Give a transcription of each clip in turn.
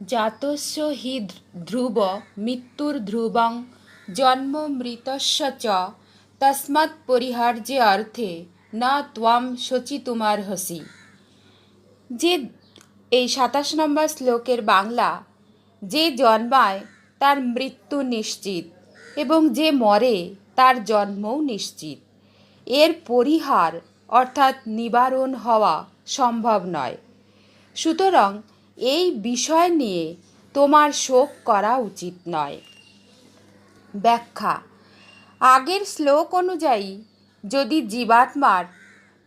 জাতস্য হি ধ্রুব মৃত্যুর্ধ্রুবং জন্ম মৃতস্য চ তস্মাৎ পরিহার্যে অর্থে না ত্বম শচিতুমার্হসি যে এই সাতাশ নম্বর শ্লোকের বাংলা, যে জন্মায় তার মৃত্যু নিশ্চিত এবং যে মরে তার জন্মও নিশ্চিত। এর পরিহার অর্থাৎ নিবারণ হওয়া সম্ভব নয়। সুতরাং এই বিষয় নিয়ে তোমার শোক করা উচিত নয়। ব্যাখ্যা, আগের শ্লোক অনুযায়ী যদি জীবাত্মার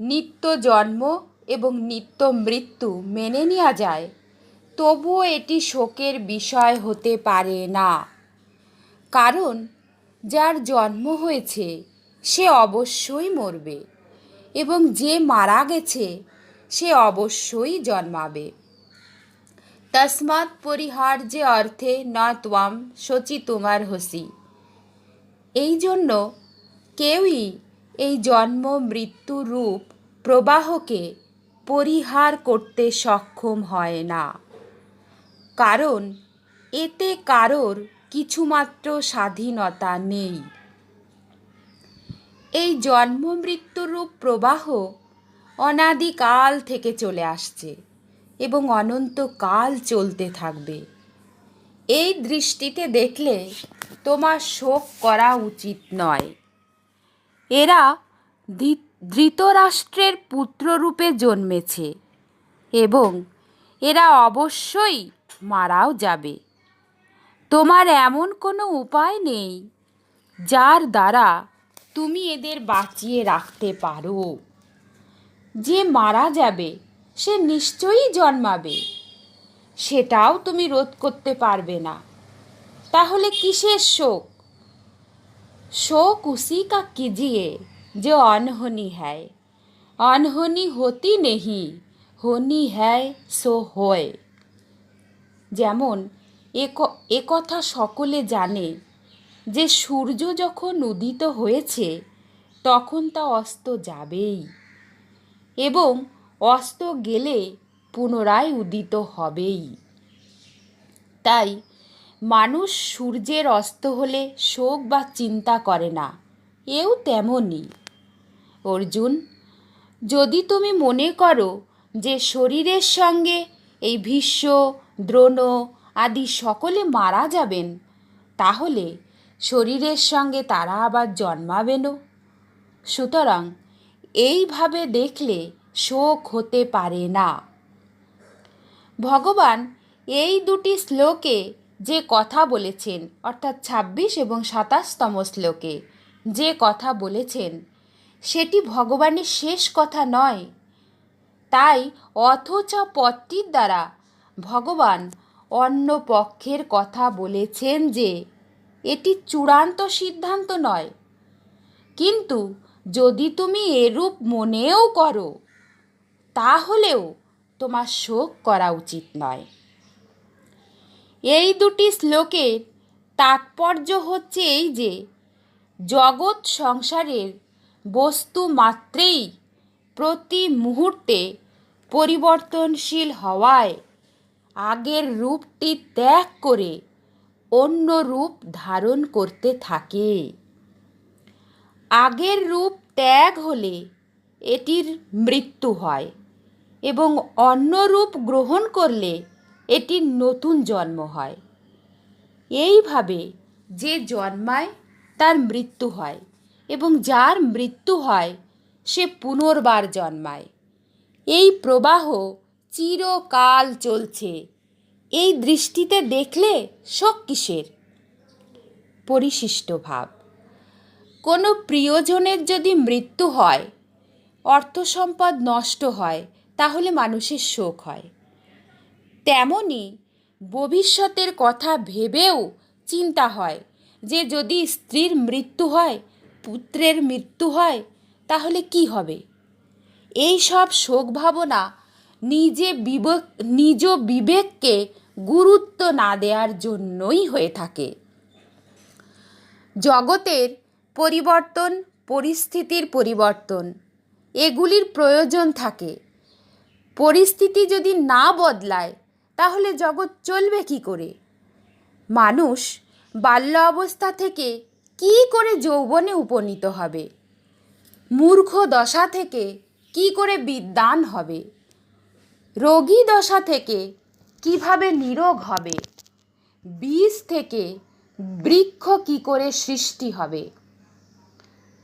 নিত্য জন্ম এবং নিত্য মৃত্যু মেনে নেওয়া যায়, তবুও এটি শোকের বিষয় হতে পারে না। কারণ যার জন্ম হয়েছে সে অবশ্যই মরবে এবং যে মারা গেছে সে অবশ্যই জন্মাবে। তস্মাৎ পরিহার্যে অর্থে ন ত্বম, শচি তোমার হসি। এই জন্য কেউই এই জন্ম, মৃত্যু রূপ, প্রবাহকে পরিহার করতে সক্ষম হয় না। কারণ এতে কারোর কিছুমাত্র স্বাধীনতা নেই। এই জন্ম মৃত্যুরূপ প্রবাহ অনাদিকাল থেকে চলে আসছে। এবং অনন্তকাল চলতে থাকবে। এই দৃষ্টিতে দেখলে তোমার শোক করা উচিত নয়। এরা ধৃতরাষ্ট্রের পুত্ররূপে জন্মেছে এবং এরা অবশ্যই মারাও যাবে। তোমার এমন কোনো উপায় নেই যার দ্বারা তুমি এদের বাঁচিয়ে রাখতে পারো। যে মারা যাবে সে নিশ্চয়ই জন্মাবে। সেটাও তুমি রোধ করতে পারবে না। তাহলে কিসের শোক? শোক উসি কা কিজিয়ে, যে অনহনি হ্যায়। অনহনি হতি নেহি, হনি হ্যায় সো হয়। যেমন, এ কথা সকলে জানে, যে সূর্য যখন উদিত হয়েছে, তখন তা অস্ত যাবেই। এবং অস্ত গেলে পুনরায় উদিত হবেই। তাই মানুষ সূর্যের অস্ত হলে শোক বা চিন্তা করে না, এও তেমনই। অর্জুন, যদি তুমি মনে করো যে শরীরের সঙ্গে এই ভীষ্ম, দ্রোণ আদি সকলে মারা যাবেন, তাহলে শরীরের সঙ্গে তারা আবার জন্মাবেনও। সুতরাং এইভাবে দেখলে শোক হতে পারে না। ভগবান এই দুটি শ্লোকে যে কথা বলেছেন, অর্থাৎ ছাব্বিশ এবং সাতাশতম শ্লোকে যে কথা বলেছেন, সেটি ভগবানের শেষ কথা নয়। তাই অথচ পথটির দ্বারা ভগবান অন্য পক্ষের কথা বলেছেন যে, এটি চূড়ান্ত সিদ্ধান্ত নয়। কিন্তু যদি তুমি এরূপ মনেও করো তাহলেও তোমার শোক করা উচিত নয়। এই দুটি শ্লোকের তাৎপর্য হচ্ছে এই যে, জগৎ সংসারের বস্তু মাত্রেই প্রতি মুহূর্তে পরিবর্তনশীল হওয়ায় আগের রূপটি ত্যাগ করে অন্য রূপ ধারণ করতে থাকে। আগের রূপ ত্যাগ হলে এটির মৃত্যু হয়। এবং অন্য রূপ গ্রহণ করলে এটির নতুন জন্ম হয়। এইভাবে যে জন্মায়, তার মৃত্যু হয় এবং যার মৃত্যু হয়, সে পুনর্বার জন্মায়। এই প্রবাহ চিরকাল চলছে। এই দৃষ্টিতে দেখলে শোক কিসের? পরিশিষ্ট ভাব। কোনো প্রিয়জনের যদি মৃত্যু হয় অর্থ সম্পদ নষ্ট হয় তাহলে মানুষের শোক হয়। তেমনি ভবিষ্যতের কথা ভেবেও চিন্তা হয় যে যদি স্ত্রীর মৃত্যু হয়, পুত্রের মৃত্যু হয়, তাহলে কি হবে? এই সব শোক ভাবনা নিজে বিবেক, নিজ বিবেককে গুরুত্ব না দেওয়ার জন্যই হয়ে থাকে। জগতের পরিবর্তন, পরিস্থিতির পরিবর্তন, এগুলির প্রয়োজন থাকে। পরিস্থিতি যদি না বদলায়, তাহলে জগৎ চলবে কি করে? মানুষ বাল্য অবস্থা থেকে কি করে যৌবনে উপনীত হবে? মূর্খ দশা থেকে কি করে বিদ্বান হবে? রোগী দশা থেকে কীভাবে নিরোগ হবে? বীজ থেকে বৃক্ষ কি করে সৃষ্টি হবে?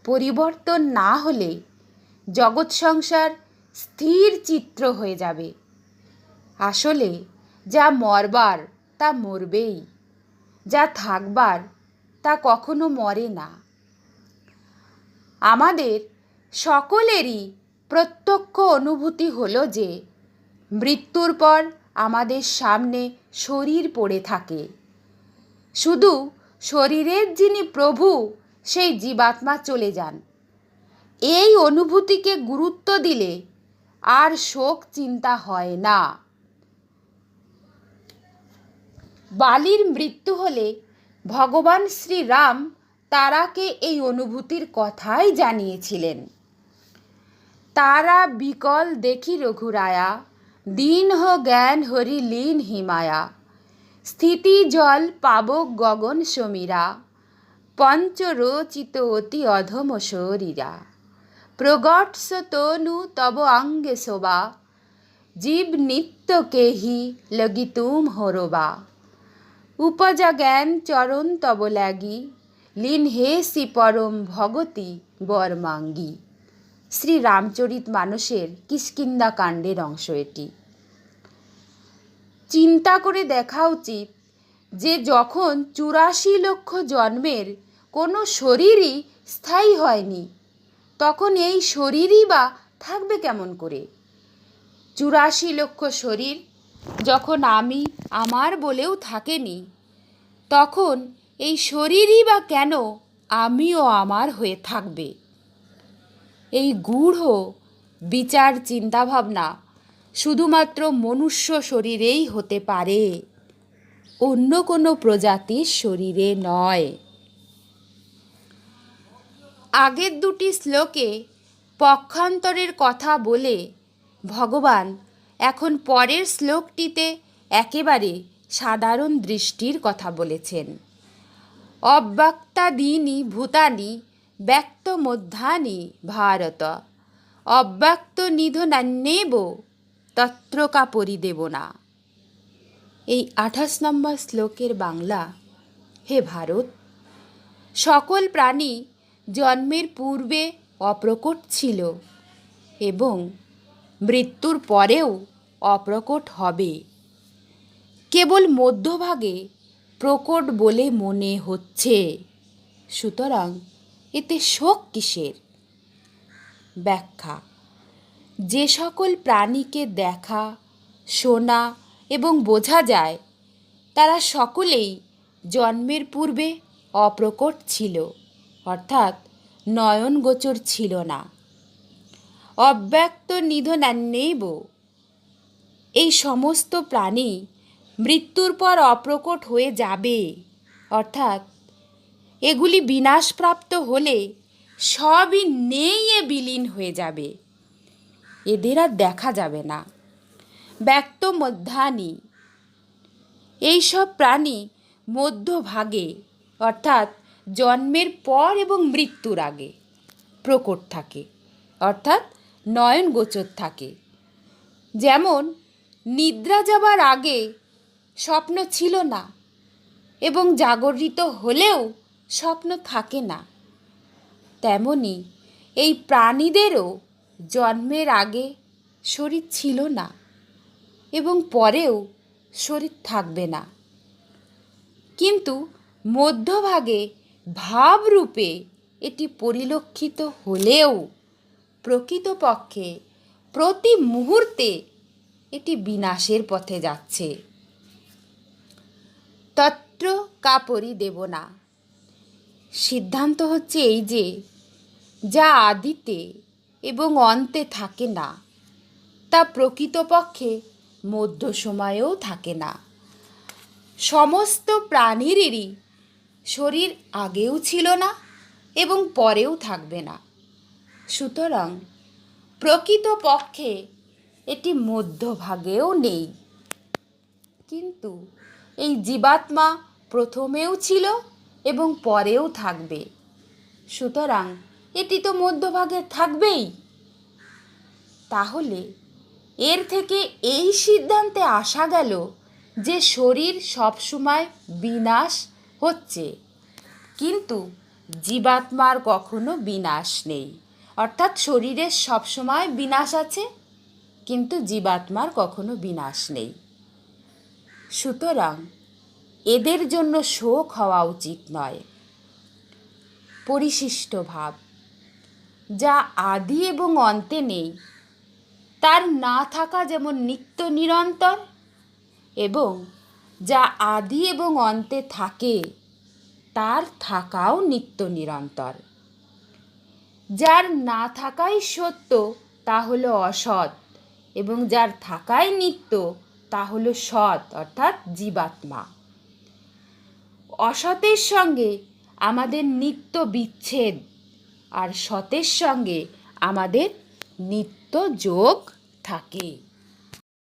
পরিবর্তন না হলে জগৎ সংসার স্থির চিত্র হয়ে যাবে। আসলে যা মরবার, তা মরবেই। যা থাকবার, তা কখনো মরে না। আমাদের সকলেরই প্রত্যক্ষ অনুভূতি হলো যে, মৃত্যুর পর আমাদের সামনে শরীর পড়ে থাকে। শুধু শরীরের যিনি প্রভু, সেই জীবাত্মা চলে যান। এই অনুভূতিকে গুরুত্ব দিলে আর শোক চিন্তা হয় না। বালির মৃত্যু হলে ভগবান শ্রীরাম তারাকে এই অনুভূতির কথাই জানিয়েছিলেন। তারা বিকল দেখি রঘুরায়া, দিন হো জ্ঞান হরি লীন হিমায়া, স্থিতি জল পাবক গগন সমীরা, পঞ্চরোচিত অতি অধম শরীরা। প্রগটস তনু তব অঙ্গে শোভা। জীব নিত্য কেহি লগি তুম হরবা। উপজা জ্ঞান চরণ তব লাগি, লীন হে শ্রী পরম ভগতি বরমাঙ্গী শ্রী রামচরিত মানুষের কিষ্কিন্দা কাণ্ডের অংশ এটি। চিন্তা করে দেখা উচিত যে যখন চুরাশি লক্ষ জন্মের কোনো শরীরই স্থায়ী হয়নি তখন এই শরীরই বা থাকবে কেমন করে? চুরাশি লক্ষ শরীর যখন আমি আমার বলেও থাকেনি, তখন এই শরীরই বা কেন আমিও আমার হয়ে থাকবে? এই গূঢ় বিচার চিন্তাভাবনা শুধুমাত্র মনুষ্য শরীরেই হতে পারে, অন্য কোনো প্রজাতির শরীরে নয়। আগের দুটি শ্লোকে পক্ষান্তরের কথা বলে, ভগবান, এখন পরের শ্লোকটিতে একেবারে সাধারণ দৃষ্টির কথা বলেছেন। অব্যক্তাদীনি ভূতানি ব্যক্ত মধ্যানি ভারত। অব্যক্ত নিধনান্যেব তত্রকা পরিদেব না এই আঠাশ নম্বর শ্লোকের বাংলা, হে ভারত, সকল প্রাণী জন্মের পূর্বে অপ্রকট ছিল এবং মৃত্যুর পরেও অপ্রকট হবে। কেবল মধ্যভাগে প্রকট বলে মনে হচ্ছে। সুতরাং এতে শোক কিসের? ব্যাখ্যা, যে সকল প্রাণীকে দেখা, শোনা এবং বোঝা যায়, তারা সকলেই জন্মের পূর্বে অপ্রকট ছিল। অর্থাৎ নয়নগোচর ছিল না। অব্যক্ত নিধনান্যেব এই সমস্ত প্রাণী মৃত্যুর পর অপ্রকট হয়ে যাবে। অর্থাৎ এগুলি বিনাশপ্রাপ্ত হলে সবই নেইয়ে বিলীন হয়ে যাবে। এদের আর দেখা যাবে না। ব্যক্ত মধ্যানি এইসব প্রাণী মধ্যভাগে, অর্থাৎ জন্মের পর এবং মৃত্যুর আগে। প্রকট থাকে, অর্থাৎ নয়ন গোচর থাকে। যেমন, নিদ্রা যাবার আগে স্বপ্ন ছিল না এবং জাগরিত হলেও স্বপ্ন থাকে না। তেমনি, এই প্রাণীদেরও জন্মের আগে শরীর ছিল না এবং পরেও শরীর থাকবে না। কিন্তু মধ্যভাগে ভাবরূপে এটি পরিলক্ষিত হলেও প্রকৃতপক্ষে প্রতি মুহূর্তে এটি বিনাশের পথে যাচ্ছে। তত্র কাপড়ি দেব না। সিদ্ধান্ত হচ্ছে এই যে, যা আদিতে এবং অন্তে থাকে না, তা প্রকৃতপক্ষে মধ্য সময়েও থাকে না। সমস্ত প্রাণীরই শরীর আগেও ছিল না এবং পরেও থাকবে না। সুতরাং প্রকৃতপক্ষে এটি মধ্যভাগেও নেই। কিন্তু এই জীবাত্মা প্রথমেও ছিল এবং পরেও থাকবে। সুতরাং এটি তো মধ্যভাগে থাকবেই। তাহলে এর থেকে এই সিদ্ধান্তে আসা গেল যে শরীর সবসময় বিনাশ হচ্ছে। কিন্তু জীবাত্মার কখনো বিনাশ নেই। অর্থাৎ শরীরের সবসময় বিনাশ আছে, কিন্তু জীবাত্মার কখনো বিনাশ নেই। সুতরাং এদের জন্য শোক হওয়া উচিত নয়। পরিশিষ্ট ভাব। যা আদি এবং অন্তে নেই, তার না থাকা যেমন নিত্য নিরন্তর এবং যা আদি এবং অন্তে থাকে, তার থাকাও নিত্য নিরন্তর। যার না থাকাই সত্য, তা হলো অসৎ, এবং যার থাকাই নিত্য, তা হলো সৎ, অর্থাৎ জীবাত্মা। অসতের সঙ্গে আমাদের নিত্য বিচ্ছেদ, আর সতের সঙ্গে আমাদের নিত্য যোগ থাকে।